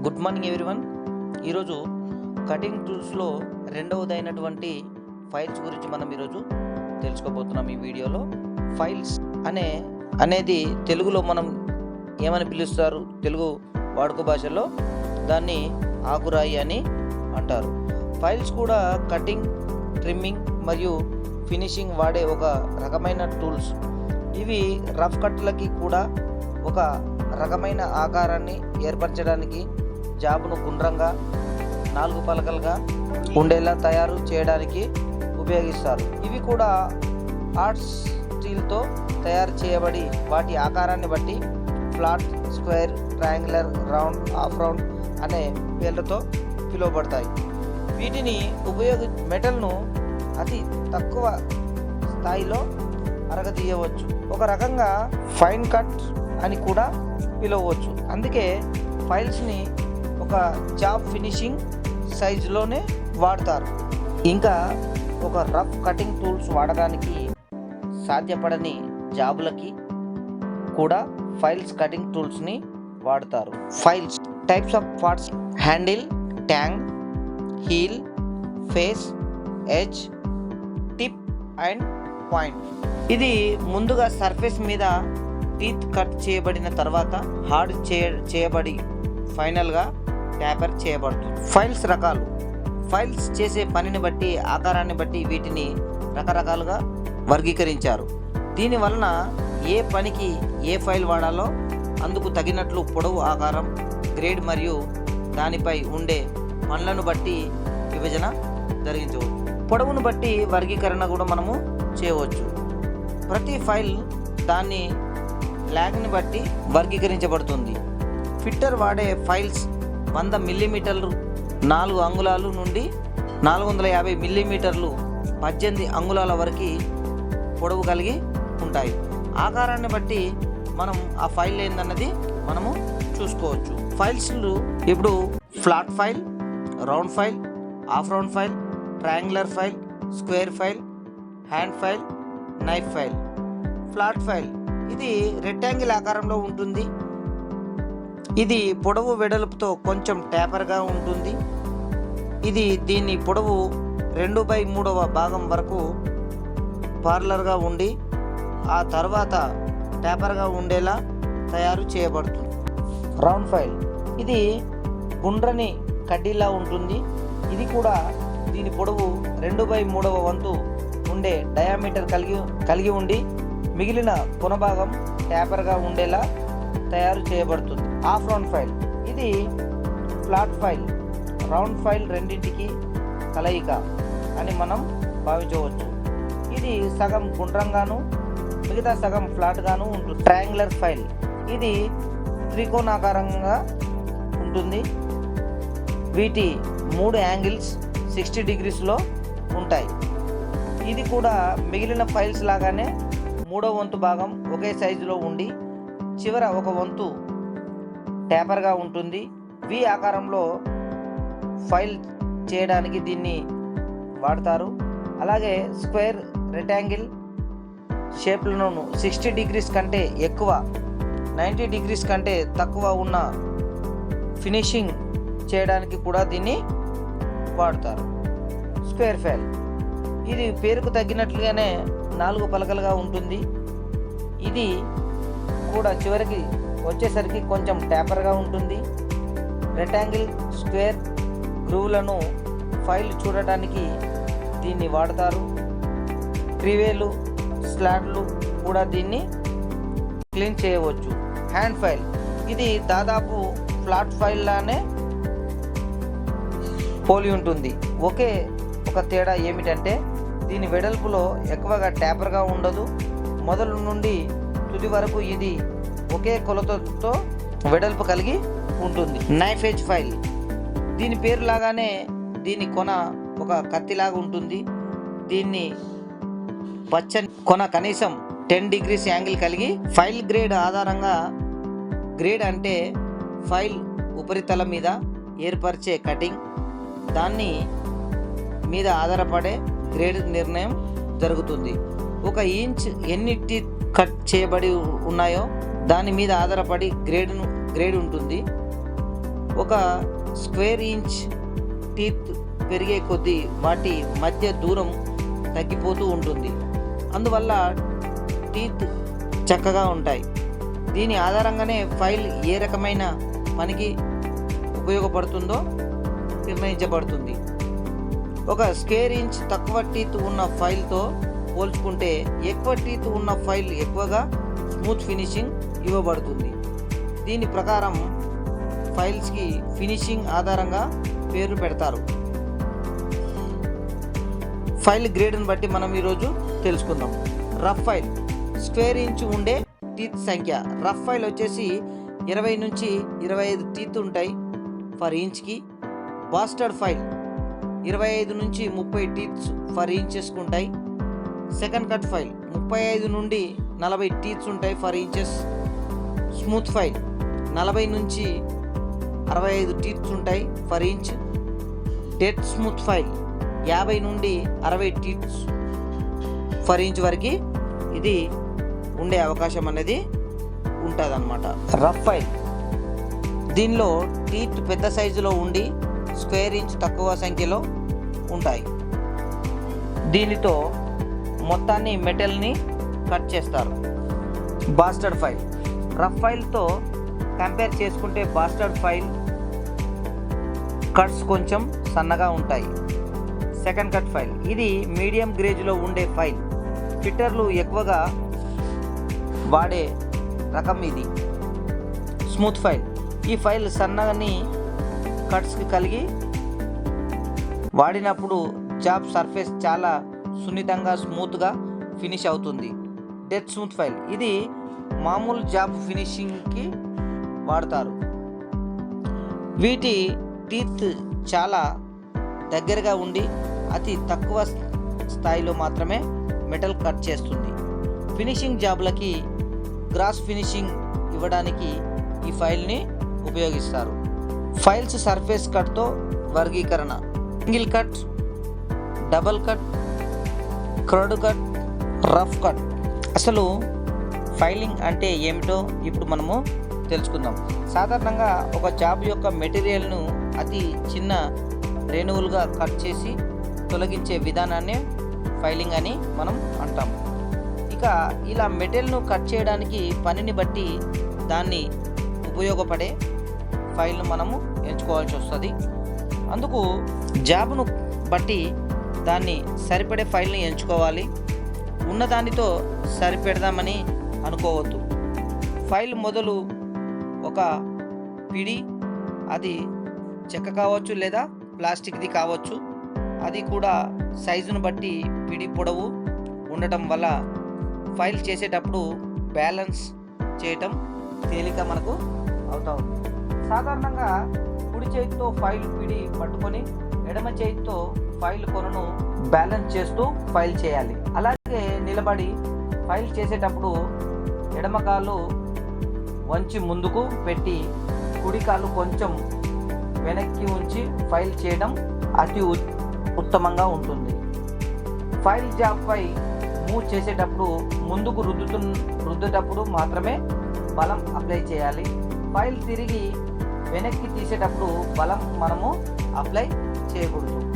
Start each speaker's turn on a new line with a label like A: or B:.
A: Good morning everyone. ఈరోజు cutting టూల్స్లో రెండవదైనటువంటి ఫైల్స్ గురించి మనం ఈరోజు తెలుసుకోబోతున్నాం ఈ వీడియోలో. ఫైల్స్ అనే అనేది తెలుగులో మనం ఏమని పిలుస్తారు? తెలుగు వాడుక భాషలో దాన్ని ఆకురాయి అని అంటారు. ఫైల్స్ కూడా కటింగ్ ట్రిమ్మింగ్ మరియు ఫినిషింగ్ వాడే ఒక రకమైన టూల్స్. ఇవి రఫ్ కట్లకి కూడా ఒక రకమైన ఆకారాన్ని ఏర్పరచడానికి జాబును గుండ్రంగా నాలుగు పలకలుగా ఉండేలా తయారు చేయడానికి ఉపయోగిస్తారు. ఇవి కూడా ఆర్ట్స్ స్టీల్తో తయారు చేయబడి వాటి ఆకారాన్ని బట్టి flat square triangular round half round అనే పేర్లతో పిలువబడతాయి. వీటిని ఉపయోగి మెటల్ను అతి తక్కువ స్థాయిలో అరగదీయవచ్చు ఒక రకంగా ఫైన్ కట్ అని కూడా పిలవచ్చు అందుకే ఫైల్స్ని ఒక జాబ్ ఫినిషింగ్ సైజులోనే వాడతారు. ఇంకా ఒక రఫ్ కటింగ్ టూల్స్ వాడడానికి సాధ్యపడని జాబులకి కూడా ఫైల్స్ కటింగ్ టూల్స్ని వాడతారు. Files types of parts handle tang heel face edge tip and point. ఇది ముందుగా సర్ఫేస్ మీద టీత్ కట్ చేయబడిన తర్వాత హార్డ్ చేయ చేయబడి ఫైనల్గా ట్యాపర్ చేయబడుతుంది. ఫైల్స్ రకాలు. ఫైల్స్ చేసే పనిని బట్టి ఆకారాన్ని బట్టి వీటిని రకరకాలుగా వర్గీకరించారు. దీని వలన ఏ పనికి ఏ ఫైల్ వాడాలో అందుకు తగినట్లు పొడవు ఆకారం గ్రేడ్ మరియు దానిపై ఉండే పనులను బట్టి విభజన జరిగించవచ్చు. పొడవును బట్టి వర్గీకరణ కూడా మనము చేయవచ్చు. ప్రతి ఫైల్ దాన్ని ల్యాగ్ని బట్టి వర్గీకరించబడుతుంది. ఫిట్టర్ వాడే ఫైల్స్ వంద మిల్లీమీటర్లు నాలుగు అంగుళాలు నుండి నాలుగు వందల యాభై మిల్లీమీటర్లు పద్దెనిమిది అంగుళాల వరకు పొడవు కలిగి ఉంటాయి. ఆకారాన్ని బట్టి మనం ఆ ఫైల్ ఏందన్నది మనము చూసుకోవచ్చు. ఫైల్స్ ఇప్పుడు flat file round file half round file triangular file square file hand file knife file. Flat file ఇది రెక్టాంగిల్ ఆకారంలో ఉంటుంది. ఇది పొడవు వెడల్పుతో కొంచెం ట్యాపర్గా ఉంటుంది. ఇది దీని పొడవు రెండు బై మూడవ భాగం వరకు పార్లర్గా ఉండి ఆ తర్వాత ట్యాపర్గా ఉండేలా తయారు చేయబడుతుంది. రౌండ్ ఫైల్ ఇది గుండ్రని కడ్డీలా ఉంటుంది. ఇది కూడా దీని పొడవు రెండు బై మూడవ వంతు ఉండే డయామీటర్ కలిగి కలిగి ఉండి మిగిలిన కొనభాగం ట్యాపర్గా ఉండేలా తయారు చేయబడుతుంది. హాఫ్ రౌండ్ ఫైల్ ఇది ఫ్లాట్ ఫైల్ రౌండ్ ఫైల్ రెండింటికి కలయిక అని మనం భావించవచ్చు. ఇది సగం గుండ్రంగాను మిగతా సగం ఫ్లాట్గాను ఉంటుంది. ట్రయాంగులర్ ఫైల్ ఇది త్రికోణాకారంగా ఉంటుంది. వీటి మూడు యాంగిల్స్ సిక్స్టీ డిగ్రీస్లో ఉంటాయి. ఇది కూడా మిగిలిన ఫైల్స్ లాగానే మూడో వంతు భాగం ఒకే సైజులో ఉండి చివర ఒక వంతు ట్యాపర్గా ఉంటుంది. వి ఆకారంలో ఫైల్ చేయడానికి దీన్ని వాడతారు. అలాగే స్క్వేర్ రెక్టాంగిల్ షేప్లను సిక్స్టీ డిగ్రీస్ కంటే ఎక్కువ నైంటీ డిగ్రీస్ కంటే తక్కువ ఉన్న ఫినిషింగ్ చేయడానికి కూడా దీన్ని వాడతారు. Square file. ఇది పేరుకు తగ్గినట్లుగానే నాలుగు పలకలుగా ఉంటుంది. ఇది కూడా చివరికి వచ్చేసరికి కొంచెం ట్యాపర్గా ఉంటుంది. రెక్టాంగిల్ స్క్వేర్ గ్రూవ్లను ఫైల్ చూడటానికి దీన్ని వాడతారు. క్రివేలు స్లాడ్లు కూడా దీన్ని క్లీన్ చేయవచ్చు. హ్యాండ్ ఫైల్ ఇది దాదాపు ఫ్లాట్ ఫైల్ లానే పోలి ఉంటుంది. ఒకే ఒక తేడా ఏమిటంటే దీని వెడల్పులో ఎక్కువగా ట్యాపర్గా ఉండదు. మొదలు నుండి తుది వరకు ఇది ఒకే కొలతతో వెడల్పు కలిగి ఉంటుంది. నైఫ్ ఎజ్ ఫైల్ దీని పేరు లాగానే దీని కొన ఒక కత్తిలాగా ఉంటుంది. దీన్ని పచ్చని కొన కనీసం టెన్ డిగ్రీస్ యాంగిల్ కలిగి ఫైల్ గ్రేడ్ ఆధారంగా గ్రేడ్ అంటే ఫైల్ ఉపరితలం మీద ఏర్పరిచే కటింగ్ దాన్ని మీద ఆధారపడే గ్రేడ్ నిర్ణయం జరుగుతుంది. ఒక ఇంచ్ ఎన్ని టీత్ కట్ చేయబడి ఉన్నాయో దాని మీద ఆధారపడి గ్రేడ్ను గ్రేడ్ ఉంటుంది. ఒక స్క్వేర్ ఇంచ్ టీత్ పెరిగే కొద్దీ వాటి మధ్య దూరం తగ్గిపోతూ ఉంటుంది. అందువల్ల టీత్ చక్కగా ఉంటాయి. దీని ఆధారంగానే ఫైల్ ఏ రకమైన మనకి ఉపయోగపడుతుందో నిర్ణయించబడుతుంది. ఒక స్క్వేర్ ఇంచ్ తక్కువ టీత్ ఉన్న ఫైల్తో పోల్చుకుంటే ఎక్కువ టీత్ ఉన్న ఫైల్ ఎక్కువగా స్మూత్ ఫినిషింగ్ ఇవ్వబడుతుంది. దీని ప్రకారం ఫైల్స్కి ఫినిషింగ్ ఆధారంగా పేరు పెడతారు. ఫైల్ గ్రేడ్ని బట్టి మనం ఈరోజు తెలుసుకుందాం. రఫ్ ఫైల్ స్క్వేర్ ఇంచ్ ఉండే టీత్ సంఖ్య. రఫ్ ఫైల్ వచ్చేసి ఇరవై నుంచి ఇరవై ఐదు టీత్ ఉంటాయి ఫర్ ఇంచ్కి. బాస్టర్డ్ ఫైల్ ఇరవై ఐదు నుంచి ముప్పై టీత్స్ ఫర్ ఇంచెస్కి ఉంటాయి. సెకండ్ కట్ ఫైల్ ముప్పై ఐదు నుండి నలభై టీత్స్ ఉంటాయి ఫర్ ఇంచెస్. Smooth file. నలభై నుంచి అరవై ఐదు టీత్స్ ఉంటాయి per inch. Dead smooth file. యాభై నుండి అరవై టీత్స్ ఫర్ ఇంచ్ వరకు ఇది ఉండే అవకాశం అనేది ఉంటుంది అనమాట రఫ్ ఫైల్. దీనిలో టీత్ పెద్ద సైజులో ఉండి స్క్వేర్ ఇంచ్ తక్కువ సంఖ్యలో ఉంటాయి. దీనితో మొత్తాన్ని మెటల్ని కట్ చేస్తారు. Bastard file. రఫ్ ఫైల్తో కంపేర్ చేసుకుంటే బాస్టర్డ్ ఫైల్ కట్స్ కొంచెం సన్నగా ఉంటాయి. Second cut file. ఇది మీడియం గ్రేజ్లో ఉండే ఫైల్. ఫిట్టర్లు ఎక్కువగా వాడే రకం ఇది. Smooth file. ఈ ఫైల్ సన్నని కట్స్కి కలిగి వాడినప్పుడు జాబ్ సర్ఫేస్ చాలా సున్నితంగా స్మూత్గా ఫినిష్ అవుతుంది. Dead smooth file. ఇది మామూలు జాబ్ ఫినిషింగ్కి వాడతారు. వీటి టీత్ చాలా దగ్గరగా ఉండి అతి తక్కువ స్థాయిలో మాత్రమే మెటల్ కట్ చేస్తుంది. ఫినిషింగ్ జాబ్లకి గ్రాస్ ఫినిషింగ్ ఇవ్వడానికి ఈ ఫైల్ని ఉపయోగిస్తారు. ఫైల్స్ సర్ఫేస్ కట్తో వర్గీకరణ. Single cut double cut curved cut rough cut. అసలు ఫైలింగ్ అంటే ఏమిటో ఇప్పుడు మనము తెలుసుకుందాం. సాధారణంగా ఒక జాబ్ యొక్క మెటీరియల్ను అతి చిన్న రేణువులుగా కట్ చేసి తొలగించే విధానాన్ని ఫైలింగ్ అని మనం అంటాం. ఇక ఇలా మెటీరియల్ను కట్ చేయడానికి పనిని బట్టి దాన్ని ఉపయోగపడే ఫైల్ను మనము ఎంచుకోవాల్సి వస్తుంది. అందుకు జాబ్ను బట్టి దాన్ని సరిపడే ఫైల్ని ఎంచుకోవాలి. ఉన్నదానితో సరిపెడదామని అనుకోవద్దు. ఫైల్ మొదలు ఒక పిడి అది చెక్క కావచ్చు లేదా ప్లాస్టిక్ది కావచ్చు. అది కూడా సైజును బట్టి పిడి పొడవు ఉండటం వల్ల ఫైల్ చేసేటప్పుడు బ్యాలెన్స్ చేయటం తేలిక మనకు అవుతా ఉంది. సాధారణంగా కుడి చేతితో ఫైల్ పిడి పట్టుకొని ఎడమ చేతితో ఫైల్ కొనను బ్యాలెన్స్ చేస్తూ ఫైల్ చేయాలి. అలాగే నిలబడి ఫైల్ చేసేటప్పుడు ఎడమ కాలు వంచి ముందుకు పెట్టి కుడి కాలు కొంచెం వెనక్కి ఉంచి ఫైల్ చేయడం అతి ఉత్తమంగా ఉంటుంది. ఫైల్ జాబ్పై మూవ్ చేసేటప్పుడు ముందుకు రుద్దుతు రుద్దేటప్పుడు మాత్రమే బలం అప్లై చేయాలి. ఫైల్ తిరిగి వెనక్కి తీసేటప్పుడు బలం మనము అప్లై 제보도